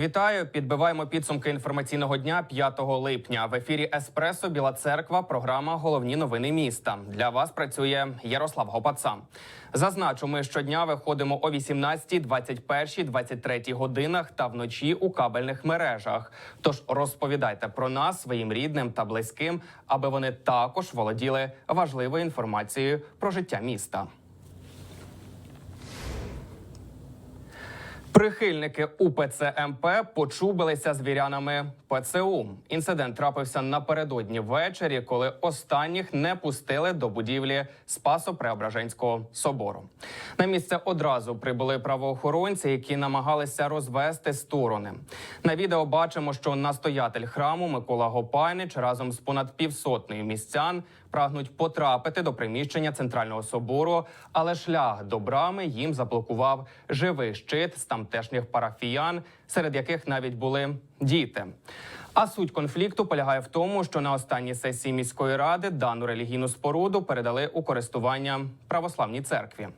Вітаю! Підбиваємо підсумки інформаційного дня 5 липня. В ефірі Еспресо Біла Церква. Програма Головні новини міста. Для вас працює Ярослав Гопаца. Зазначу, ми щодня виходимо о 18, 21, 23 годинах та вночі у кабельних мережах. Тож розповідайте про нас своїм рідним та близьким, аби вони також володіли важливою інформацією про життя міста. Прихильники УПЦ МП почубилися з вірянами ПЦУ. Інцидент трапився напередодні ввечері, коли останніх не пустили до будівлі Спасо-Преображенського собору. На місце одразу прибули правоохоронці, які намагалися розвести сторони. На відео бачимо, що настоятель храму Микола Гопайнич разом з понад півсотнею містян прагнуть потрапити до приміщення центрального собору, але шлях до брами їм заблокував живий щит з тамтешніх парафіян, серед яких навіть були діти. А суть конфлікту полягає в тому, що на останній сесії міської ради дану релігійну споруду передали у користування православній церкві.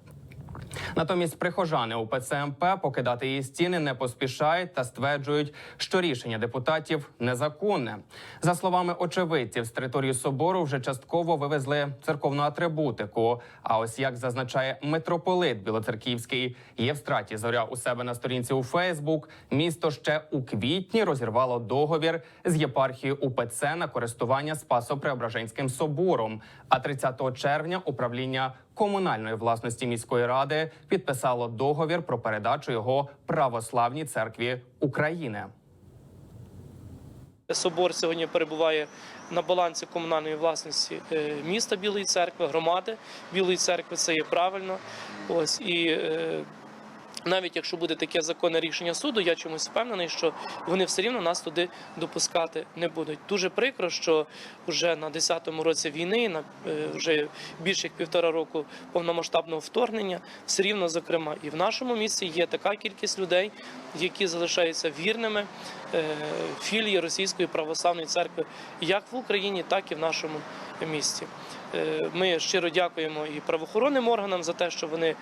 Натомість прихожани УПЦ МП покидати її стіни не поспішають та стверджують, що рішення депутатів незаконне. За словами очевидців, з території собору вже частково вивезли церковну атрибутику. А ось як зазначає митрополит Білоцерківський Євстратій Зоря у себе на сторінці у Фейсбук, місто ще у квітні розірвало договір з єпархією УПЦ на користування Спасо-Преображенським собором. А 30 червня управління комунальної власності міської ради підписало договір про передачу його православній церкві України. Собор сьогодні перебуває на балансі комунальної власності е, міста Білої церкви, громади Білої церкви. Це є правильно. Ось і е, навіть якщо буде таке законне рішення суду, я чомусь впевнений, що вони все рівно нас туди допускати не будуть. Дуже прикро, що вже на 10-му році війни, на е, вже більше як півтора року повномасштабного вторгнення, все рівно, зокрема, і в нашому місті є така кількість людей, які залишаються вірними е, філії Російської православної церкви, як в Україні, так і в нашому місті. Е, Ми щиро дякуємо і правоохоронним органам за те, що вони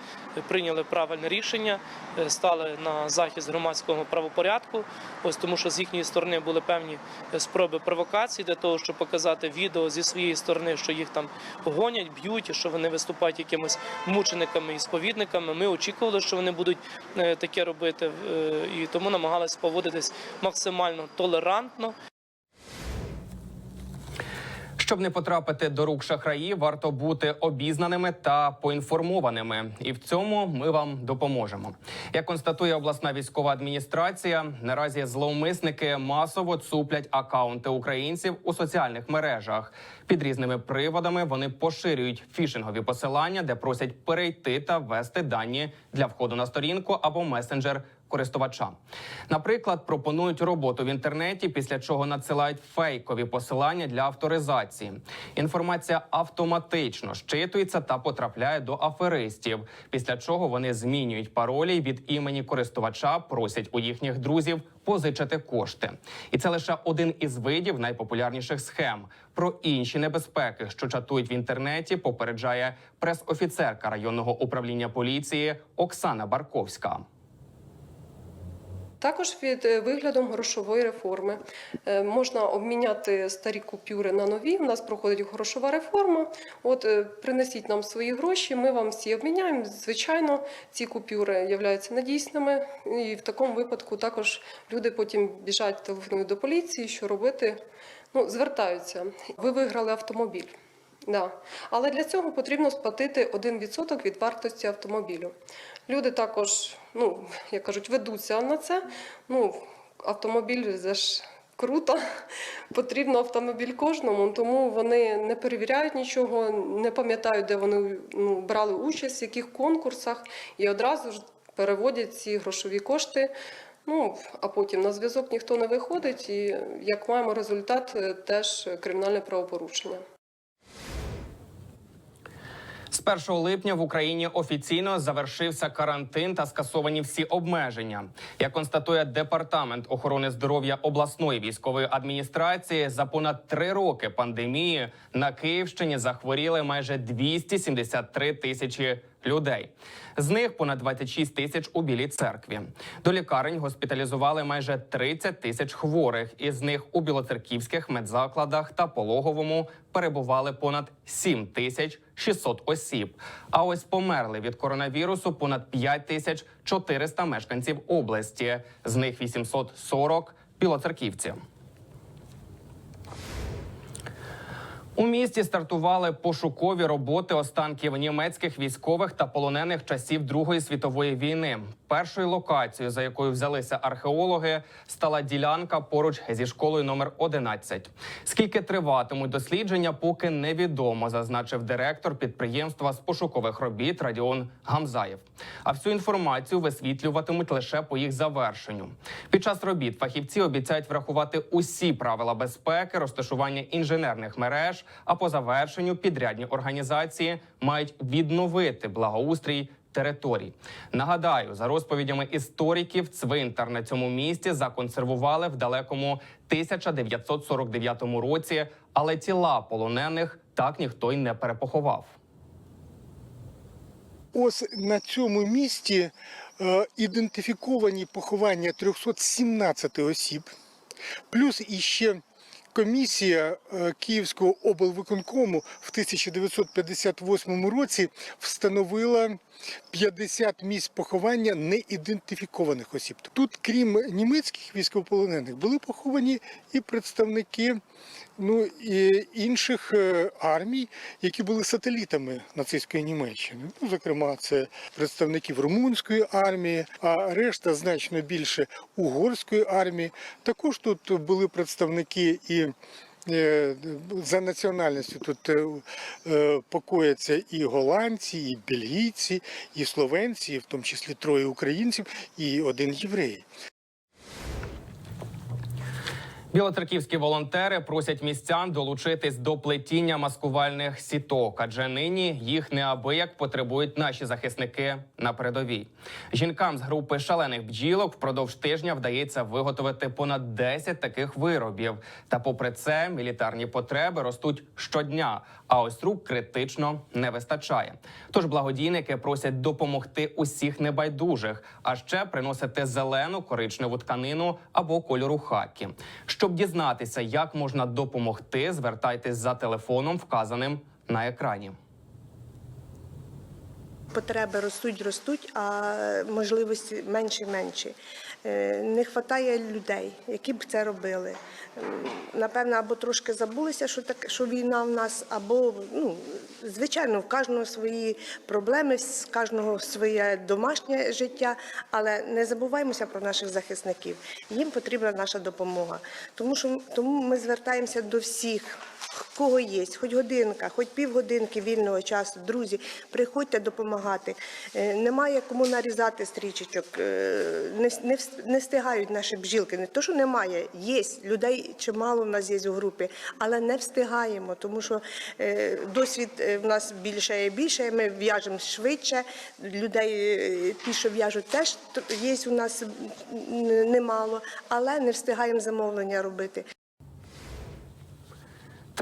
прийняли правильне рішення, е, стали на захист громадського правопорядку. Ось тому, що з їхньої сторони були певні е, спроби провокації для того, щоб показати відео зі своєї сторони, що їх там гонять, б'ють, що вони виступають якимось мучениками і сповідниками. Ми очікували, що вони будуть таке робити, і тому намагалися поводитись максимально толерантно. Щоб не потрапити до рук шахраїв, варто бути обізнаними та поінформованими, і в цьому ми вам допоможемо. Як констатує обласна військова адміністрація, наразі зловмисники масово цуплять акаунти українців у соціальних мережах. Під різними приводами вони поширюють фішингові посилання, де просять перейти та ввести дані для входу на сторінку або месенджер користувача. Наприклад, пропонують роботу в інтернеті, після чого надсилають фейкові посилання для авторизації. Інформація автоматично щитується та потрапляє до аферистів. Після чого вони змінюють паролі від імені користувача, просять у їхніх друзів позичити кошти. І це лише один із видів найпопулярніших схем. Про інші небезпеки, що чатують в інтернеті, попереджає прес-офіцерка районного управління поліції Оксана Барковська. Також під е, виглядом грошової реформи Е, можна обміняти старі купюри на нові. У нас проходить грошова реформа. От е, принесіть нам свої гроші, ми вам всі обміняємо. Звичайно, ці купюри являються недійсними, і в такому випадку також люди потім біжать телефонують до поліції, що робити. Ну, звертаються. Ви виграли автомобіль. Да. Але для цього потрібно сплатити 1% від вартості автомобілю. Люди також, ну, як кажуть, ведуться на це. Ну, автомобіль це ж круто, потрібно автомобіль кожному, тому вони не перевіряють нічого, не пам'ятають, де вони ну, брали участь, в яких конкурсах, і одразу ж переводять ці грошові кошти. Ну, а потім на зв'язок ніхто не виходить, і як маємо результат, е, теж кримінальне правопорушення. З 1 липня в Україні офіційно завершився карантин та скасовані всі обмеження. Як констатує департамент охорони здоров'я обласної військової адміністрації, за понад три роки пандемії на Київщині захворіли майже 273 тисячі людей. З них понад 26 тисяч у Білій церкві. До лікарень госпіталізували майже 30 тисяч хворих. Із них у білоцерківських медзакладах та пологовому перебували понад 7 тисяч 600 осіб. А ось померли від коронавірусу понад 5 тисяч 400 мешканців області. З них 840 – білоцерківці. У місті стартували пошукові роботи останків німецьких військових та полонених часів Другої світової війни. Першою локацією, за якою взялися археологи, стала ділянка поруч зі школою номер 11. Скільки триватимуть дослідження, поки невідомо, зазначив директор підприємства з пошукових робіт Радіон Гамзаєв. А всю інформацію висвітлюватимуть лише по їх завершенню. Під час робіт фахівці обіцяють врахувати усі правила безпеки, розташування інженерних мереж. А по завершенню підрядні організації мають відновити благоустрій територій. Нагадаю, за розповідями істориків, цвинтар на цьому місці законсервували в далекому 1949 році, але тіла полонених так ніхто й не перепоховав. Ось на цьому місці е, ідентифіковані поховання 317 осіб, плюс іще комісія е, Київського облвиконкому в 1958 році встановила 50 місць поховання неідентифікованих осіб. Тут, крім німецьких військовополонених, були поховані і представники ну, і інших е, армій, які були сателітами нацистської Німеччини. Ну, зокрема, це представників румунської армії, а решта значно більше угорської армії. Також тут були представники і. Е, За національністю тут е, е, покояться і голландці, і бельгійці, і словенці, в тому числі троє українців і один єврей. Білоцерківські волонтери просять містян долучитись до плетіння маскувальних сіток, адже нині їх неабияк потребують наші захисники на передовій. Жінкам з групи шалених бджілок впродовж тижня вдається виготовити понад 10 таких виробів. Та, попри це, мілітарні потреби ростуть щодня, а ось рук критично не вистачає. Тож благодійники просять допомогти усіх небайдужих, а ще приносити зелену коричневу тканину або кольору хакі. Щоб дізнатися, як можна допомогти, звертайтесь за телефоном, вказаним на екрані. Потреби ростуть, ростуть, а можливості менші, менші. Е, Не вистачає людей, які б це робили. Ем, Напевно, або трошки забулися, що так, що війна в нас, або ну звичайно, в кожного свої проблеми, в кожного своє домашнє життя. Але не забуваємося про наших захисників. Їм потрібна наша допомога. Тому що тому ми звертаємося до всіх. Кого є, хоч годинка, хоч півгодинки вільного часу, друзі, приходьте допомагати. Е, Немає кому нарізати стрічечок, е, не, не, встигають наші бжілки. Не то, що немає, є людей чимало в нас є у групі, але не встигаємо, тому що е, досвід е, в нас більше і більше. Ми в'яжемо швидше. Людей, е, ті, що в'яжуть, теж є у нас немало, але не встигаємо замовлення робити.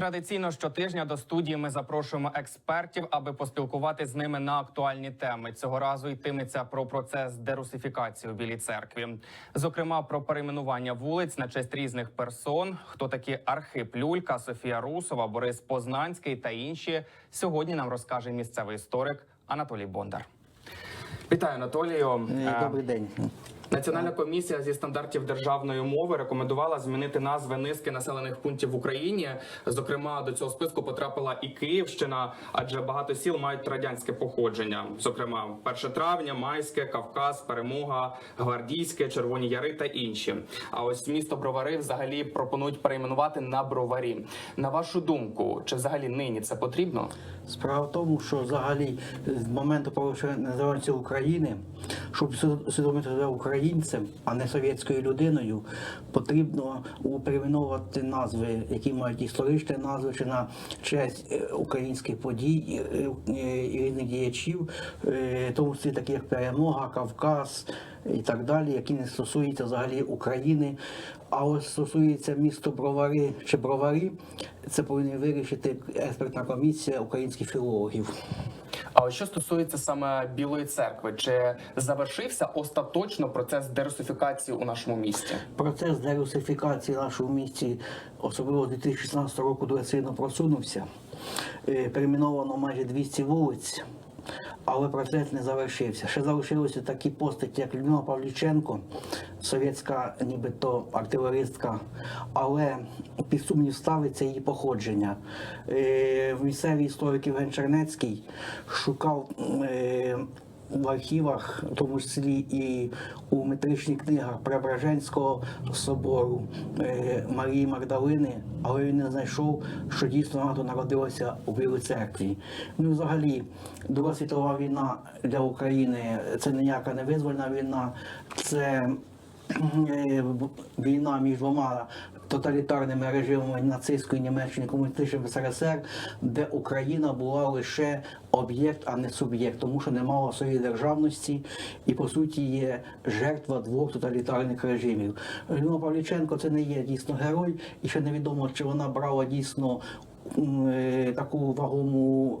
Традиційно щотижня до студії ми запрошуємо експертів, аби поспілкувати з ними на актуальні теми. Цього разу йтиметься про процес дерусифікації у Білій церкві, зокрема про перейменування вулиць на честь різних персон. Хто такі Архип Люлька, Софія Русова, Борис Познанський та інші сьогодні нам розкаже місцевий історик Анатолій Бондар. Вітаю, Анатолію. Е, Е, Добрий день. Національна комісія зі стандартів державної мови рекомендувала змінити назви низки населених пунктів в Україні. Зокрема, до цього списку потрапила і Київщина, адже багато сіл мають радянське походження. Зокрема, 1 травня, Майське, Кавказ, Перемога, Гвардійське, Червоні Яри та інші. А ось місто Бровари взагалі пропонують перейменувати на Броварі. На вашу думку, чи взагалі нині це потрібно? Справа в тому, що взагалі з моменту порушення незалежності України, щоб усвідомити себе українцем, а не совєтською людиною, потрібно перейменувати назви, які мають історичні назви, чи на честь е, українських подій е, е, і різних діячів, е, тому числі такі як Перемога, Кавказ і так далі, які не стосуються взагалі України. А ось стосується місто Бровари чи Броварі, це повинна вирішити експертна комісія українських філологів. А що стосується саме Білої церкви, чи завершився остаточно процес дерусифікації у нашому місті? Процес дерусифікації в нашому місті, особливо з 2016 року, дуже сильно просунувся. Е, Перейменовано майже 200 вулиць, але процес не завершився. Ще залишилися такі постаті, як Людмила Павліченко, совєтська нібито артилеристка, але під сумнів ставиться її походження. Е, Місцевий історик Євген Чернецький шукав. В архівах, в тому числі і у метричних книгах Преображенського собору е, Марії Магдалини, але він не знайшов, що дійсно вона тут народилася у Білій церкві. Ну взагалі, Друга світова війна для України це ніяка не визвольна війна, це е, війна між двома тоталітарними режимами нацистської Німеччини комуністичним СРСР, де Україна була лише об'єкт, а не суб'єкт, тому що не мала своєї державності і по суті є жертва двох тоталітарних режимів. Людмила Павліченко це не є дійсно герой, і ще невідомо, чи вона брала дійсно е, таку вагому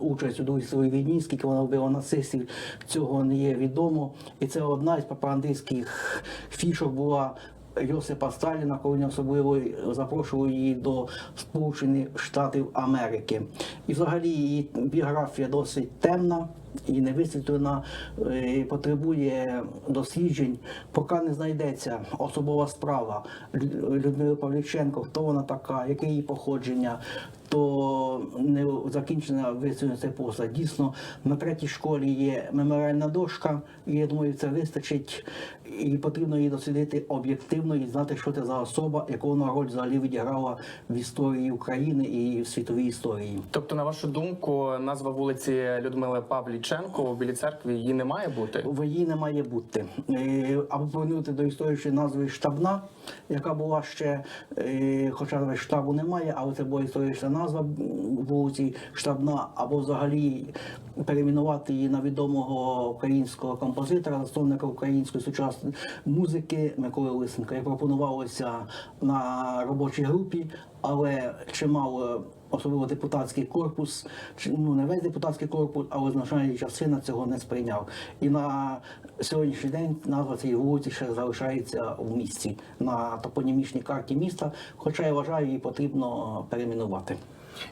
участь у Другій світовій війні, скільки вона вбила нацистів, цього не є відомо. І це одна із пропагандистських фішок була. Йосипа Сталіна, коли він особливо запрошував її до Сполучених Штатів Америки. І взагалі її біографія досить темна і не висвітлена, е, потребує досліджень, поки не знайдеться особова справа Людмили Павліченко, хто вона така, яке її походження, то не закінчена висунення цей посад. Дійсно, на третій школі є меморіальна дошка, і я думаю, це вистачить, і потрібно її дослідити об'єктивно і знати, що це за особа, яку вона роль взагалі відіграла в історії України і в світовій історії. Тобто, на вашу думку, назва вулиці Людмили Павліченко у Білій церкві її не має бути? В її не має бути. Е, Або повернути до історичної назви штабна, яка була ще, е, хоча штабу немає, але це була історична назва вулиці штабна, або взагалі перейменувати її на відомого українського композитора, засновника української сучасної музики Миколи Лисенка. І пропонувалося на робочій групі, але чимало. Особливо депутатський корпус, ну не весь депутатський корпус, але значна частина цього не сприйняв. І на сьогоднішній день назва цієї вулиці ще залишається в місті на топонімічній карті міста. Хоча я вважаю, її потрібно перейменувати.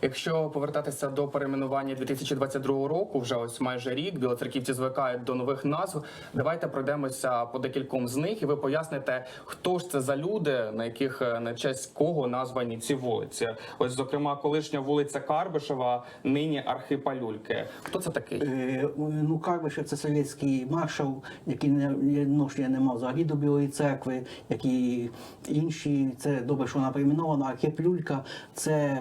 Якщо повертатися до перейменування 2022 року, вже ось майже рік білоцерківці звикають до нових назв. Давайте пройдемося по декільком з них, і ви поясните, хто ж це за люди, на яких е, на честь кого названі ці вулиці. Ось, зокрема, колишня вулиця Карбишева, нині Архипалюльки. Хто це такий? Е, Ну, Карбишев це совєтський маршал, який не відношення не мав взагалі до Білої церкви, як і інші. Це добре, що вона перейменована. Архип Люлька це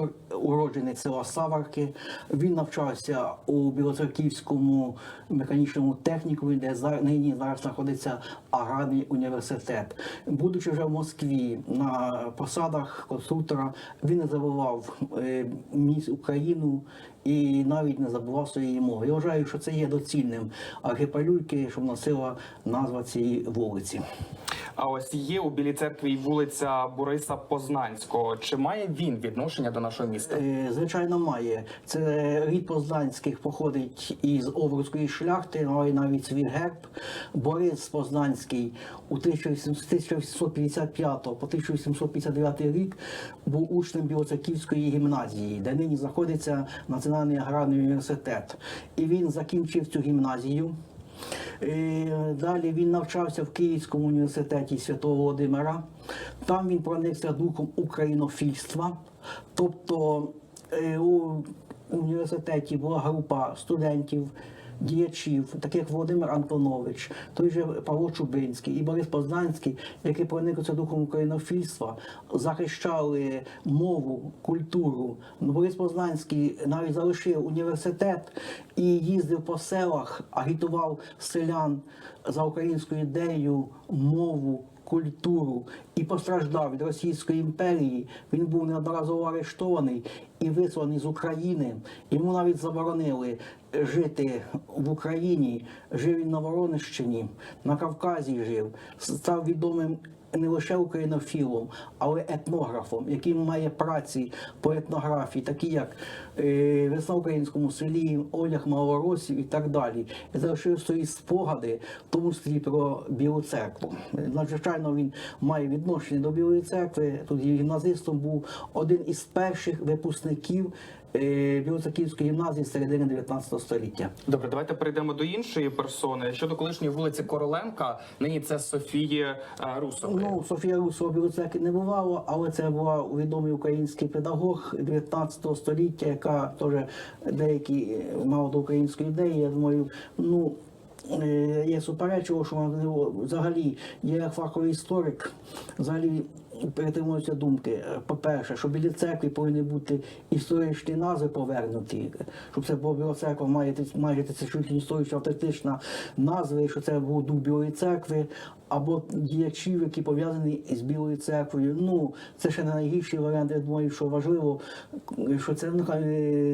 конструктор, уродженець села Саварки. Він навчався у Білоцерківському механічному технікумі, де за- нині зараз знаходиться аграрний університет. Будучи вже в Москві на посадах конструктора, він не забував е, міс Україну і навіть не забував своєї мови. Я вважаю, що це є доцільним архипалюльки, щоб носила назва цієї вулиці. А ось є у Білій церкві вулиця Бориса Познанського. Чи має він відношення до нашого міста? Е, Звичайно, має. Це рід Познанських походить із Овруцької шляхти, має навіть свій герб. Борис Познанський у 1855 по 1859 рік був учнем Білоцерківської гімназії, де нині знаходиться Національний аграрний університет. І він закінчив цю гімназію. Е, Далі він навчався в Київському університеті Святого Володимира. Там він проникся духом українофільства. Тобто е, у університеті була група студентів, діячів, таких Володимир Антонович, той же Павло Чубинський і Борис Познанський, які прониклися духом українофільства, захищали мову, культуру. Ну, Борис Познанський навіть залишив університет і їздив по селах, агітував селян за українську ідею, мову. Культуру і постраждав від Російської імперії. Він був неодноразово арештований і висланий з України. Йому навіть заборонили жити в Україні. Жив він на Воронищині, на Кавказі жив, став відомим не лише українофілом, але етнографом, який має праці по етнографії, такі як е, Весна в українському селі, Одяг малоросів і так далі. І залишив свої спогади, в тому числі про Білу церкву. Надзвичайно він має відношення до Білої церкви. Тут гімназистом був один із перших випускників е, Білоцерківської гімназії середини 19 століття. Добре, давайте перейдемо до іншої персони. Щодо колишньої вулиці Короленка, нині це Софії е, Русової. Ну, Софія Русова Білоцеркви не бувало, але це була відомий український педагог 19 століття, яка теж деякі е, мала до української ідеї. Я думаю, ну. е, Є суперечиво, що можливо, взагалі я як фаховий історик, взагалі притримуюся думки. е, По-перше, що біля церкви повинні бути історичні назви повернуті, щоб це була Біла церква має майже тисячолітня історична автентична назва, що це був дух Білої церкви, або діячів, які пов'язані з Білою церквою. Ну, це ще не найгірший варіант. Я думаю, що важливо, що це, ну,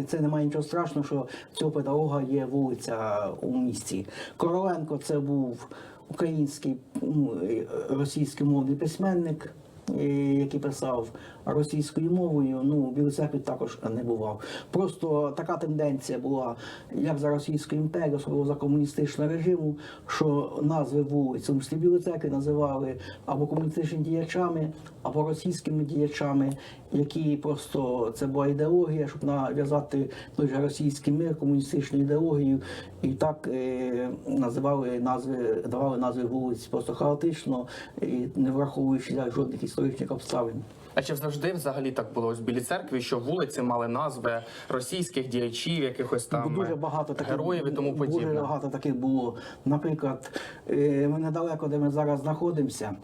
це немає нічого страшного, що цього педагога є вулиця у місті. Короленко це був український ну, е, російський мовний письменник. Е, Який писав російською мовою, ну Білій також не бував. Просто така тенденція була як за Російською імперією, особливо за комуністичного режиму, що назви вулиць, тому числі Білої називали або комуністичними діячами, або російськими діячами, які просто це була ідеологія, щоб нав'язати той же російський мир, комуністичну ідеологію, і так е, називали назви, давали назви вулиць просто хаотично, і не враховуючи жодних історичних обставин. А чи завжди взагалі так було ось в Білій церкві, що вулиці мали назви російських діячів, якихось там дуже багато таких героїв і тому Дуже багато таких було. Наприклад, е, ми недалеко, де ми зараз знаходимося.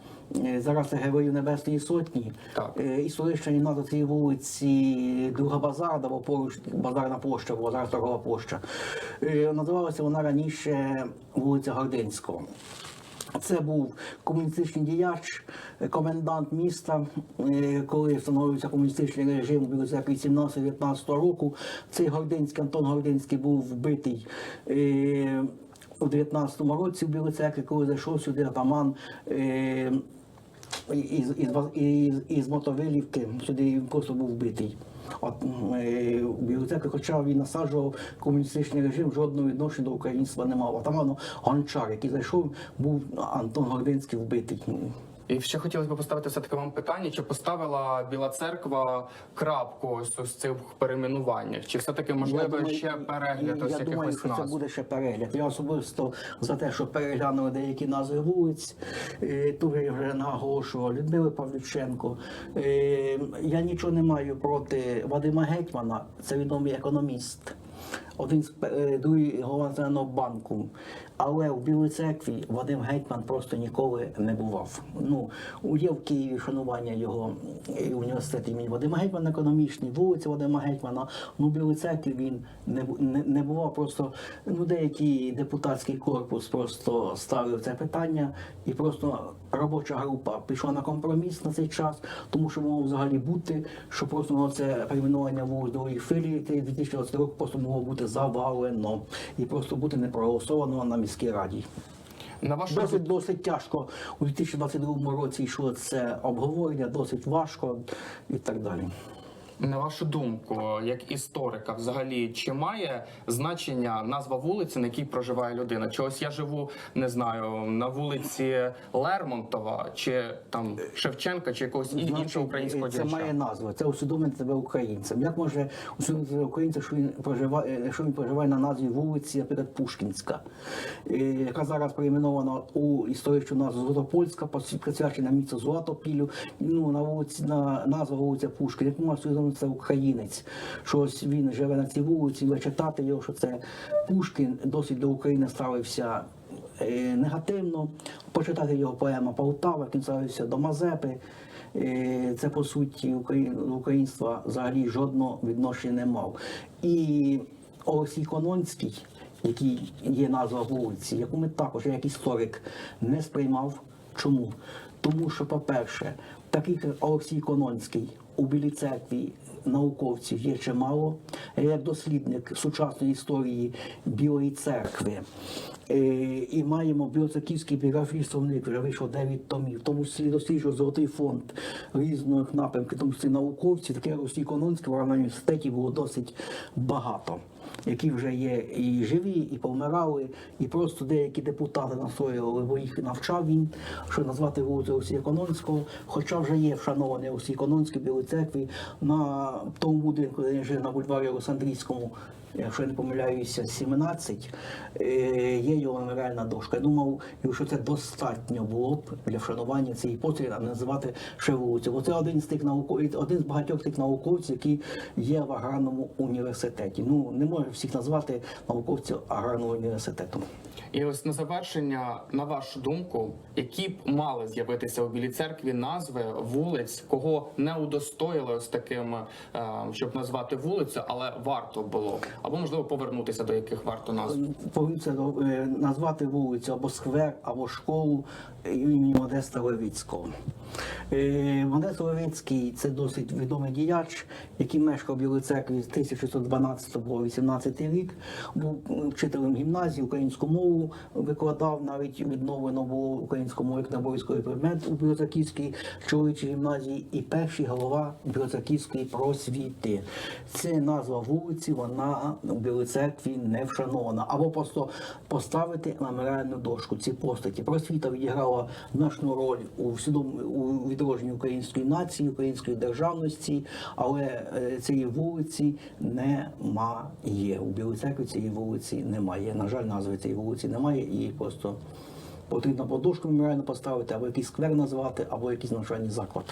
е, Зараз це Героїв Небесної Сотні. Так. Е, Історична назва цієї вулиці Друга Базарда, бо поруч базарна площа, була зараз торгова площа. Називалася вона раніше вулиця Гординського. Це був комуністичний діяч, комендант міста, е, коли встановився комуністичний режим у Білій церкві 17-19 року. Цей Гординський, Антон Гординський був вбитий. е, У 19-му році в Білоцерки, коли зайшов сюди атаман е, із, із, із, із Мотовилівки, сюди він просто був вбитий. От е, у Білій хоча він насаджував комуністичний режим, жодного відношення до українства не мав. Атаману Гончар, який зайшов, був Антон Гординський вбитий. І ще хотілося б поставити все таки вам питання: чи поставила Біла церква крапку ось у цих перейменуваннях? Чи все таки можливо думаю, ще перегляд ось Я думаю, що це буде ще перегляд. Я особисто за те, що переглянули деякі назви вулиць. Е, Тут я вже наголошував Людмили Павлюченко. Е, Я нічого не маю проти Вадима Гетьмана, це відомий економіст. Один з е, другий голова Національного банку. Але в Білій церкві Вадим Гетьман просто ніколи не бував. Ну, є в Києві шанування його і університету імені Вадима Гетьмана, економічний, вулиця Вадима Гетьмана. Ну, в Білій церкві він не, не, не бував. Просто ну, деякий депутатський корпус просто ставив це питання, і просто робоча група пішла на компроміс на цей час, тому що могло взагалі бути, що просто на це перейменування вулиць другої філії 2020 року просто могло бути завалено і просто бути не проголосовано на міській раді. На вашу Досить досить тяжко у 2022 році йшло це обговорення, досить важко і так далі. На вашу думку, як історика, взагалі, чи має значення назва вулиці, на якій проживає людина? Чи ось я живу, не знаю, на вулиці Лермонтова, чи там Шевченка, чи якогось ін- іншого українського це має назву. Це усвідомити тебе українцем. Як може усвідомити себе українцем, що він проживає, що він проживає на назві вулиці, наприклад, Пушкінська, е, яка зараз перейменована у історичну назву Золотопольська, пос- присвячена місцю Золотопілю. Ну на вулиці на назва вулиця Пушкін. Як може усвідомити це українець? Що ось він живе на цій вулиці, ви читати його, що це Пушкін досить до України ставився е, негативно. Почитати його поема Полтава, він ставився до Мазепи. Е, Це по суті Украї- українства взагалі жодного відношення не мав. І Олексій Кононський, який є назва вулиці, яку ми також, як історик, не сприймав. Чому? Тому що, по-перше, такий Олексій Кононський у Білій церкві науковців є чимало. Я як дослідник сучасної історії Білої церкви. Е, І маємо біоцерківський біографічний словник, вже вийшов 9 томів, тому числі досліджує золотий фонд різних напрямків, тому числі науковців, таке Росії Кононське в університеті було досить багато, які вже є і живі, і помирали, і просто деякі депутати настоювали, бо їх навчав він, що назвати вулицю Росія Кононського, хоча вже є вшанований Росії Кононський в Білій церкві на тому будинку, де він жив на бульварі Олександрійському якщо я не помиляюся, 17, е, є його меморіальна дошка. Я думав, що це достатньо було б для вшанування цієї постаті, а не називати ще вулицю. Бо це один з тих науковців, один з багатьох тих науковців, які є в аграрному університеті. Ну не можу всіх назвати науковців аграрного університету. І ось на завершення, на вашу думку, які б мали з'явитися у Білій церкві назви вулиць, кого не удостоїли ось таким, е, щоб назвати вулицю, але варто було, або можливо повернутися до яких варто назв. Повинце назвати вулицю або сквер, або школу імені Модеста Левицького. Е, Модест Левицький це досить відомий діяч, який мешкав в церкві з 1612 по 18 рік. Був вчителем гімназії, українську мову викладав, навіть відновлено було українську мову як наборський предмет у Білоцерківській чоловічій гімназії і перший голова Білоцерківської просвіти. Це назва вулиці, вона у Білій церкві не вшанована. Або просто поставити меморіальну дошку ці постаті. Просвіта відіграла значну роль у всьому у відродженні української нації, української державності, але е, цієї вулиці немає. У Білій церкві цієї вулиці немає. На жаль, назви цієї вулиці немає і просто. Потрібно подушку меморіальну поставити, або якийсь сквер назвати, або якийсь навчальний заклад.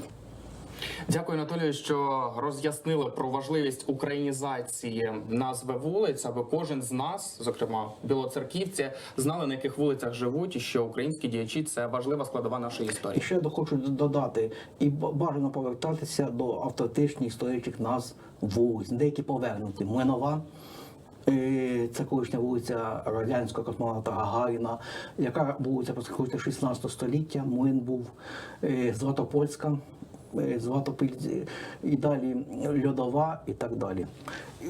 Дякую, Анатолію, що роз'яснили про важливість українізації назви вулиць, аби кожен з нас, зокрема білоцерківці, знали на яких вулицях живуть, і що українські діячі це важлива складова нашої історії. І ще хочу додати, і бажано повертатися до автентичних історичних назв вулиць, деякі повернуті. Млинова. е, Це колишня вулиця радянського космонавта Гагаріна, яка вулиця проходить 16 століття. Млин був е, Златопольська, е, і далі Льодова і так далі.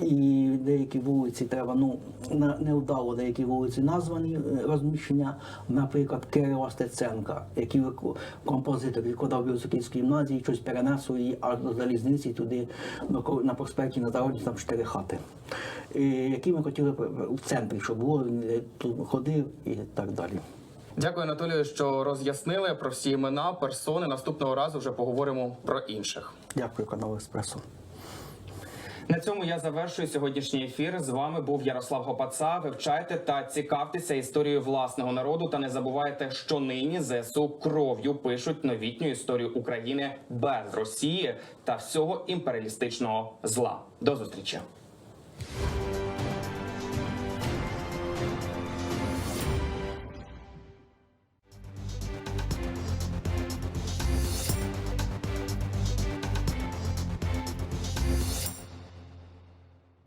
І деякі вулиці треба, ну на- невдало деякі вулиці названі е, розміщення, наприклад, Кирила Стеценка, який композитор викладав в Білоцерківській гімназії, щось перенесло її аж до залізниці туди до ко- на проспекті там чотири хати. І, які ми хотіли в центрі, щоб було е, тут ходив і так далі. Дякую, Анатолію, що роз'яснили про всі імена, персони. Наступного разу вже поговоримо про інших. Дякую, канал Еспресо. На цьому я завершую сьогоднішній ефір. З вами був Ярослав Гопаца. Вивчайте та цікавтеся історією власного народу. Та не забувайте, що нині ЗСУ кров'ю пишуть новітню історію України без Росії та всього імперіалістичного зла. До зустрічі.